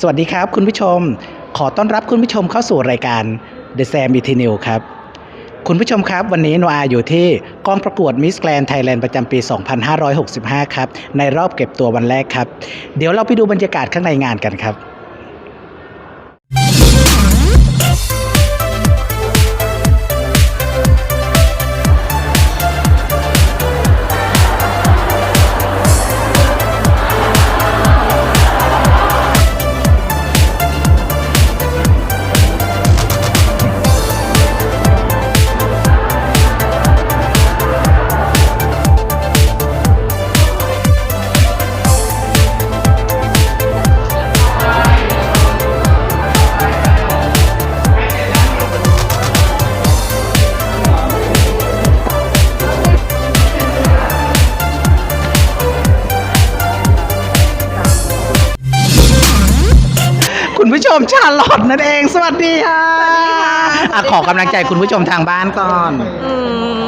สวัสดีครับคุณผู้ชม ขอต้อนรับคุณผู้ชมเข้าสู่รายการ The Sam e t n e w ครับ คุณผู้ชมครับ วันนี้โนอาอยู่ที่กองประกวดมิสแกรนไทยแลนด์ประจำปี 2565 ครับ ในรอบเก็บตัววันแรกครับ เดี๋ยวเราไปดูบรรยากาศข้างในงานกันครับ ชมชาลอตนั่นเอง สวัสดีค่ะอะขอกำลังใจคุณผู้ชมทางบ้านก่อน อื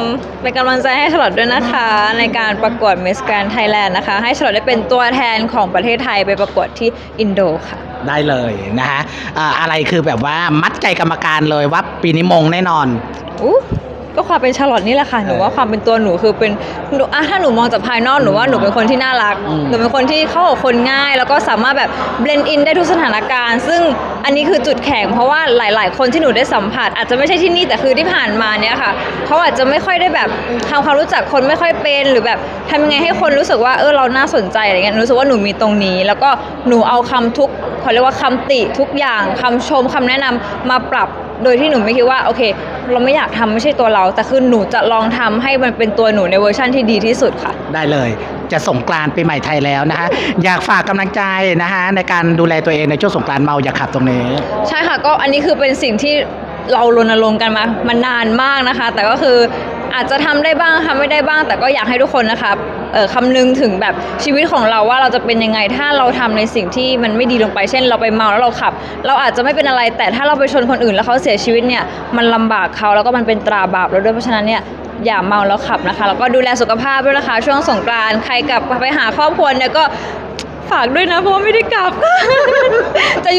มเป็นกำลังใจให้ฉลอดด้วยนะคะ ในการประกวด Miss Grand Thailand นะคะ ให้ฉลอดได้เป็นตัวแทนของประเทศไทยไปประกวดที่อินโดค่ะ ได้เลยนะฮะอ่าอะไรคือแบบว่ามัดใจกรรมการเลยว่าปีนี้มงแน่นอน อู้ ก็ความเป็นชาลอตนี่แหละค่ะหนูว่าความเป็นตัวหนูคือเป็นหนูอะถ้าหนูมองจากภายนอกหนูว่าหนูเป็นคนที่น่ารักอืมหนูเป็นคนที่เข้ากับคนง่าย แล้วก็สามารถแบบเบลนด์อินได้ทุกสถานการณ์ ซึ่งอันนี้คือจุดแข็งเพราะว่าหลาย ๆ คนที่หนูได้สัมผัส อาจจะไม่ใช่ที่นี่แต่คือที่ผ่านมาเนี่ยค่ะเขาอาจจะไม่ค่อยได้แบบทำความรู้จักคนไม่ค่อยเป็นหรือแบบทำยังไงให้คนรู้สึกว่าเออเราน่าสนใจอะไรเงี้ยหนูรู้สึกว่าหนูมีตรงนี้ แล้วก็หนูเอาคำทุกเขาเรียกว่าคำติทุกอย่างคำชมคำแนะนำมาปรับ โดยที่หนูไม่คิดว่าโอเค เราไม่อยากทำไม่ใช่ตัวเรา แต่คือหนูจะลองทำให้มันเป็นตัวหนูในเวอร์ชั่นที่ดีที่สุดค่ะ ได้เลยจะสงกรานต์ปีใหม่ไทยแล้วนะฮะอยากฝากกำลังใจนะฮะในการดูแลตัวเองในช่วงสงกรานต์เมาอย่าขับตรงนี้ ใช่ค่ะก็อันนี้คือเป็นสิ่งที่เรารณรงค์กันมามานานมากนะคะ แต่ก็คืออาจจะทำได้บ้างทำไม่ได้บ้าง แต่ก็อยากให้ทุกคนนะคะเอ่อ คำนึงถึงแบบชีวิตของเราว่าเราจะเป็นยังไงถ้าเราทำในสิ่งที่มันไม่ดีลงไป เช่น เราไปเมาแล้วเราขับ เราอาจจะไม่เป็นอะไร แต่ถ้าเราไปชนคนอื่นแล้วเขาเสียชีวิตเนี่ยมันลำบากเขาแล้วก็มันเป็นตราบาปเราด้วยเพราะฉะนั้นเนี่ยอย่าเมาแล้วขับนะคะ แล้วก็ดูแลสุขภาพด้วยนะคะ ช่วงสงกรานต์ใครกลับไปหาครอบครัวเนี่ยก็ฝากด้วยนะเพราะว่าไม่ได้กลับ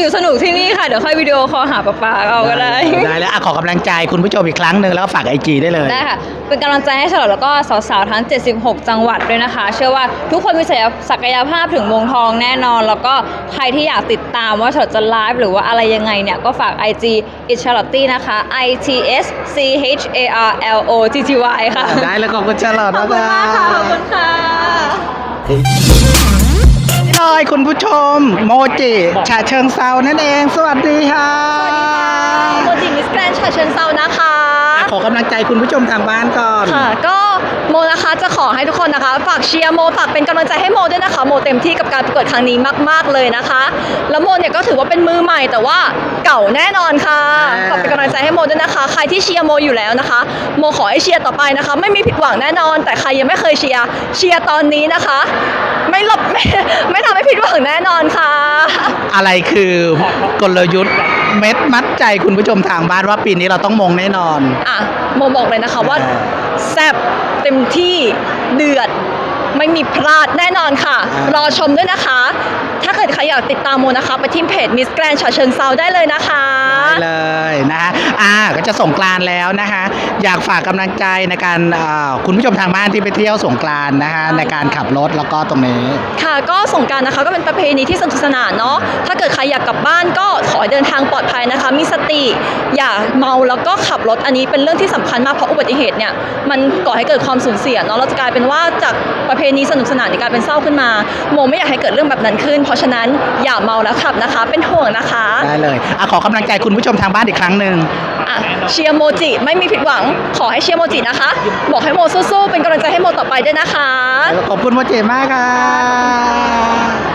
อยู่สนุกที่นี่ค่ะ เดี๋ยวค่อยวิดีโอคอลหาป๊าป๊าเอาก็ได้ ได้แล้วอะขอกำลังใจคุณผู้ชมอีกครั้งหนึ่งแล้วก็ฝากไอจีได้เลย ได้ค่ะ เป็นกำลังใจให้ฉลอดแล้วก็สาวๆ ทั้ง 76 จังหวัดด้วยนะคะ เชื่อว่าทุกคนมีศักยภาพถึงมงทองแน่นอน แล้วก็ใครที่อยากติดตามว่าฉลอดจะไลฟ์หรือว่าอะไรยังไงเนี่ย ก็ฝาก IG i t c h a r l o t t y นะคะ I T S C H A R L O T T Y ค่ะ ได้แล้วขอบคุณชาลอตขอบนะคุณมากค่ะขอบคุณค่ะ เลยคุณผู้ชม โมจิชาเชิงเซานั่นเอง สวัสดีค่ะสวัสดีค่ะโมจิมิสแกรนชาเชิญเซานะคะอะขอกำลังใจคุณผู้ชมทางบ้านก่อนค่ะก็โมนะคะจะขอให้ทุกคนนะคะ ฝากเชียร์โมฝากเป็นกำลังใจให้โมด้วยนะคะ โมเต็มที่กับการประกวดครั้งนี้มาก ๆ เลยนะคะ แล้วโมเนี่ยก็ถือว่าเป็นมือใหม่แต่ว่าเก่าแน่นอนค่ะอ่าฝากเป็นกำลังใจให้โมด้วยนะคะ ใครที่เชียร์โมอยู่แล้วนะคะ โมขอให้เชียร์ต่อไปนะคะ ไม่มีผิดหวังแน่นอน แต่ใครยังไม่เคยเชียร์เชียร์ตอนนี้นะคะ ไม่หลบไม่ไม่ทำให้ผิดหวังแน่นอนค่ะ อะไรคือกลยุทธ์เม็ดมัดใจคุณผู้ชมทางบ้านว่าปีนี้เราต้องมงแน่นอน อะโมบอกเลยนะคะว่าอ่าแซ่บเต็มที่เดือดไม่มีพลาดแน่นอนค่ะอ่ารอชมด้วยนะคะ ถ้าเกิด ใครอยากติดตามโมนะคะ ไปที่เพจ Miss Grand ชาเชิญเซาได้เลยนะคะ ได้เลยนะฮะอ่าก็จะสงกรานต์แล้วนะคะ อยากฝากกำลังใจในการอ่าคุณผู้ชมทางบ้านที่ไปเที่ยวสงกรานต์นะคะในการขับรถแล้วก็ตรงนี้ ค่ะก็สงกรารนะคะก็เป็นประเพณีที่สนุกสนานเนาะถ้าเกิดใครอยากกลับบ้านก็ขอให้เดินทางปลอดภัยนะคะ มีสติอย่าเมาแล้วก็ขับรถอันนี้เป็นเรื่องที่สำคัญมากเพราะอุบัติเหตุเนี่ยมันก่อให้เกิดความสูญเสียเนาะเราจะกลายเป็นว่าจากประเพณีสนุกสนานกลายเป็นเศร้าขึ้นมาโมไม่อยากให้เกิดเรื่องแบบนั้นขึ้น เพราะฉะนั้นอย่าเมาแล้วขับนะคะ เป็นห่วงนะคะได้เลยอะขอกำลังใจคุณผู้ชมทางบ้านอีกครั้งหนึ่ง อะเชียร์โมจิไม่มีผิดหวัง ขอให้เชียร์โมจินะคะ บอกให้โมสู้ๆเป็นกำลังใจให้โมต่อไปด้วยนะคะ ขอบคุณโมเจมากค่ะ